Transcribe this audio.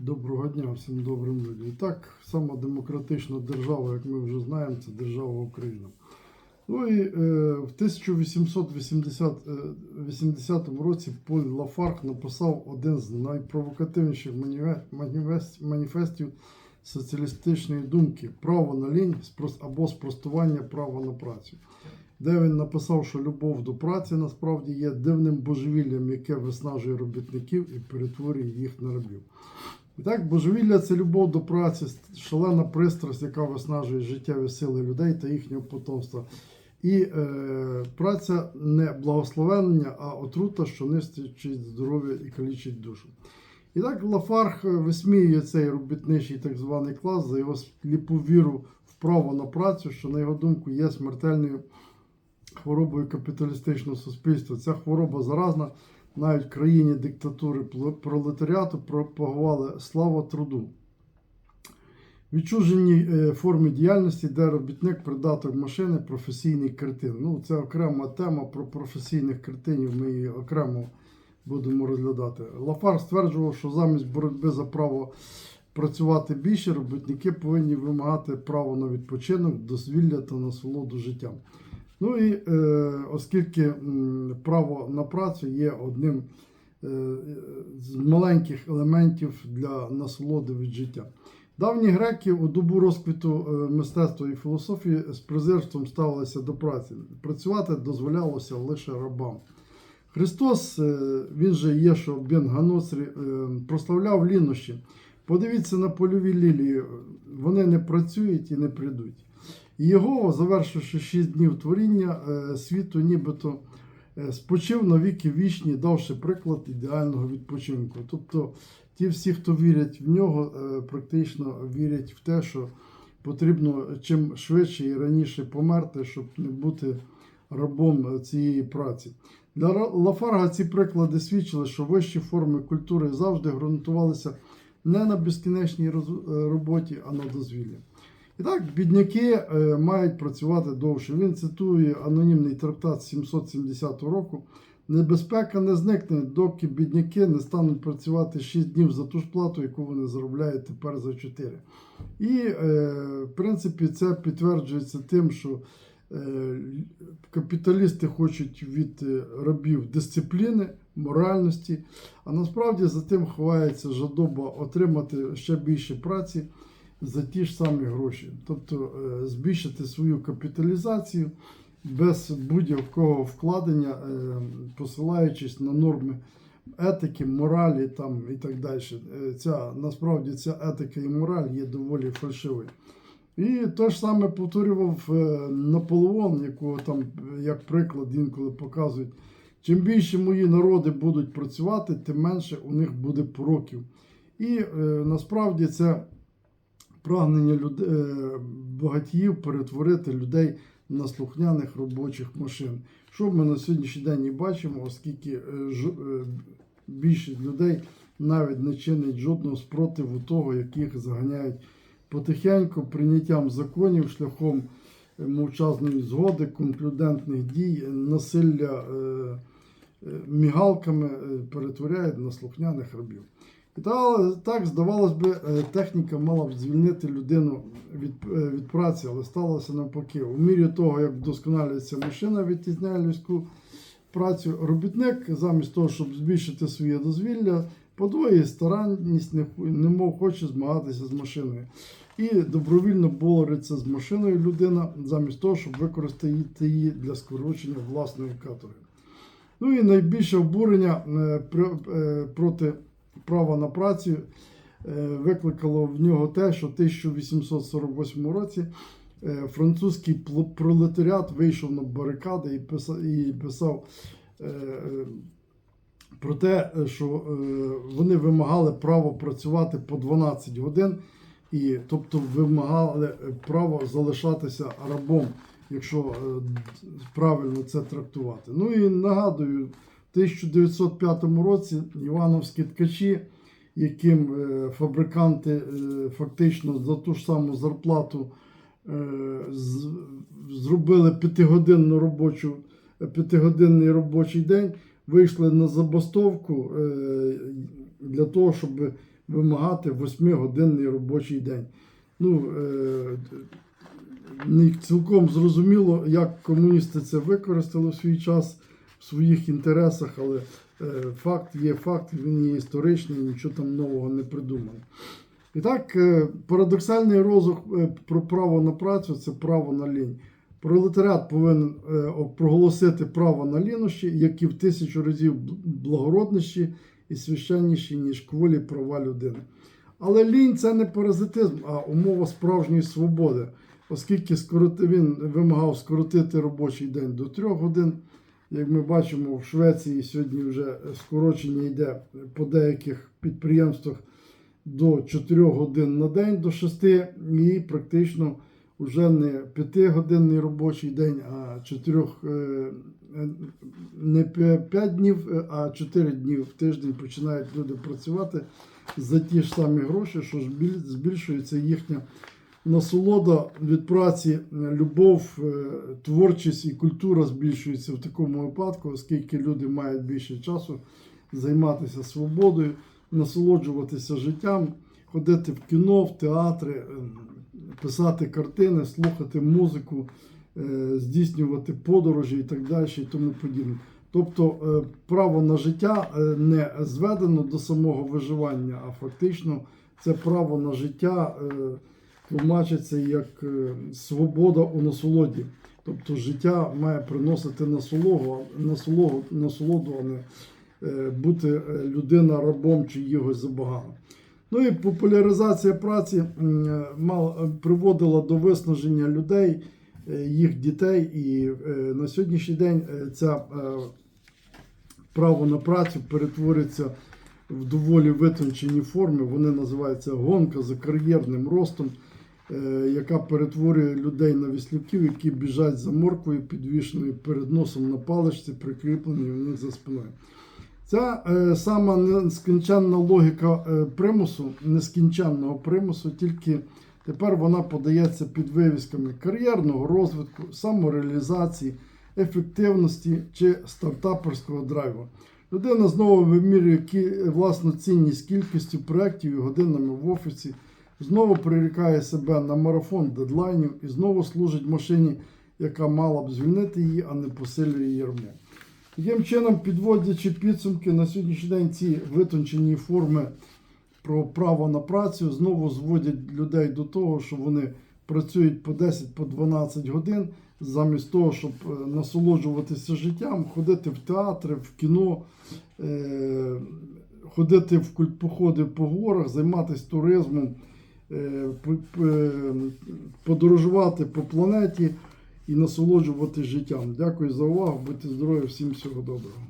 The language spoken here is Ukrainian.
Доброго дня всім добрим людям. Так, сама демократична держава, як ми вже знаємо, це держава Україна. Ну і е, в 1880 році Поль Лафарг написав один з найпровокативніших маніфестів соціалістичної думки право на лінь або спростування права на працю. Де він написав, що любов до праці насправді є дивним божевіллям, яке виснажує робітників і перетворює їх на рабів. І так, божевілля це любов до праці, шалена пристрасть, яка виснажує життєві сили людей та їхнього потомства. І е, праця не благословення, а отрута, що нищить здоров'я і калічить душу. І так Лафарг висміює цей робітничий так званий клас за його сліпу віру в право на працю, що, на його думку, є смертельною хворобою капіталістичного суспільства. Ця хвороба заразна. Навіть в країні диктатури пролетаріату пропагували слава труду. Відчуженій е, формі діяльності, де робітник придаток машини професійний кретин. Ну, це окрема тема про професійних кретинів. Ми її окремо будемо розглядати. Лафар стверджував, що замість боротьби за право працювати більше, робітники повинні вимагати право на відпочинок, дозвілля та насолоду життям. Ну і е, оскільки право на працю є одним е, з маленьких елементів для насолоди від життя. Давні греки у добу розквіту е, мистецтва і філософії з презирством ставилися до праці. Працювати дозволялося лише рабам. Христос, він же Єшо Бен Ганоцрі, прославляв лінощі. Подивіться на польові лілії, вони не працюють і не прийдуть. І Його, завершивши шість днів творіння е, світу, нібито е, спочив на віки вічні, давши приклад ідеального відпочинку. Тобто ті всі, хто вірять в нього, е, практично вірять в те, що потрібно чим швидше і раніше померти, щоб не бути рабом цієї праці. Для Лафарга ці приклади свідчили, що вищі форми культури завжди ґрунтувалися не на безкінечній роботі, а на дозвіллі. І так, бідняки е, мають працювати довше. Він цитує анонімний трактат 770 року. Небезпека не зникне, доки бідняки не стануть працювати 6 днів за ту ж плату, яку вони заробляють тепер за 4. І, е, в принципі, це підтверджується тим, що е, капіталісти хочуть від рабів дисципліни, моральності, а насправді за тим ховається жадоба отримати ще більше праці за ті ж самі гроші. Тобто е, збільшити свою капіталізацію без будь-якого вкладення, е, посилаючись на норми етики, моралі там, і так далі. Е, Ця, насправді ця етика і мораль є доволі фальшивою. І те ж саме повторював Наполеон, якого там, як приклад, інколи показують. Чим більше мої народи будуть працювати, тим менше у них буде пороків. І е, насправді це прагнення люд... е, багатіїв перетворити людей на слухняних робочих машин. Що ми на сьогоднішній день і бачимо, оскільки е, ж... е, більшість людей навіть не чинить жодного спротиву того, як їх заганяють потихеньку прийняттям законів шляхом мовчазної згоди, конклюдентних дій, насилля мігалками перетворяють на слухняних рабів. Так, здавалось би, е, техніка мала б звільнити людину від, е, від праці, але сталося навпаки. У мірі того, як вдосконалюється машина, відтісняє людську працю, робітник, замість того, щоб збільшити своє дозвілля, подвоює старанність, немов хоче змагатися з машиною. І добровільно бореться з машиною людина, замість того, щоб використати її для скорочення власної каторги. Ну і найбільше обурення е, проти права на працю е, викликало в нього те, що в 1848 році е, французький пролетаріат вийшов на барикади і писав, і писав е, про те, що вони вимагали право працювати по 12 годин, і тобто вимагали право залишатися рабом, якщо правильно це трактувати. Ну і нагадую, 1905 році івановські ткачі, яким е, фабриканти е, фактично за ту ж саму зарплату е, зробили п'ятигодинну робочу, п'ятигодинний робочий день, вийшли на забастовку для того, щоб вимагати 8-годинний робочий день. Ну, не цілком зрозуміло, як комуністи це використали в свій час в своїх інтересах, але е, факт є факт, він є історичний, нічого там нового не придумано. І так, е, парадоксальний розвиток е, про право на працю це право на лінь. Пролетаріат повинен проголосити право на лінощі, які в тисячу разів благородніші і священніші, ніж кволі права людини. Але лінь це не паразитизм, а умова справжньої свободи, оскільки він вимагав скоротити робочий день до трьох годин. Як ми бачимо, в Швеції сьогодні вже скорочення йде по деяких підприємствах до 4 годин на день, до 6, і практично вже не 5-годинний робочий день, а 4, не 5 днів, е, а 4 дні в тиждень починають люди працювати за ті ж самі гроші, що збільшується їхня насолода від праці, е, любов, е, творчість і культура збільшується в такому випадку, оскільки люди мають більше часу займатися свободою, насолоджуватися життям, ходити в кіно, в театри, е, писати картини, слухати музику, здійснювати подорожі і так далі, і тому подібне. Тобто право на життя не зведено до самого виживання, а фактично це право на життя тлумачиться як е, свобода у насолоді. Тобто життя має приносити насолоду, насолоду, насолоду а не е, бути е, людина рабом чи його забагато. Ну і популяризація праці приводила до виснаження людей, їх дітей. І на сьогоднішній день е, ця е, право на працю перетворюється в доволі витончені форми. Вони називаються гонка за кар'єрним ростом, яка перетворює людей на віслюків, які біжать за морквою, підвішеною перед носом на паличці, прикріпленою у них за спиною. Ця е, сама нескінченна логіка е, примусу, нескінченного примусу, тільки тепер вона подається під вивісками кар'єрного розвитку, самореалізації, ефективності чи стартаперського драйву. Людина знову вимірює власну цінність кількістю проєктів і годинами в офісі, знову прирікає себе на марафон дедлайнів і знову служить машині, яка мала б звільнити її, а не посилює ярмо. Таким чином, підводячи підсумки, на сьогоднішній день ці витончені форми про право на працю знову зводять людей до того, що вони працюють по 10-12 годин, замість того, щоб е, насолоджуватися життям, ходити в театри, в кіно, е, ходити в куль- походи по горах, займатися туризмом, подорожувати по планеті і насолоджувати життям. Дякую за увагу. Будьте здорові, всім всього доброго.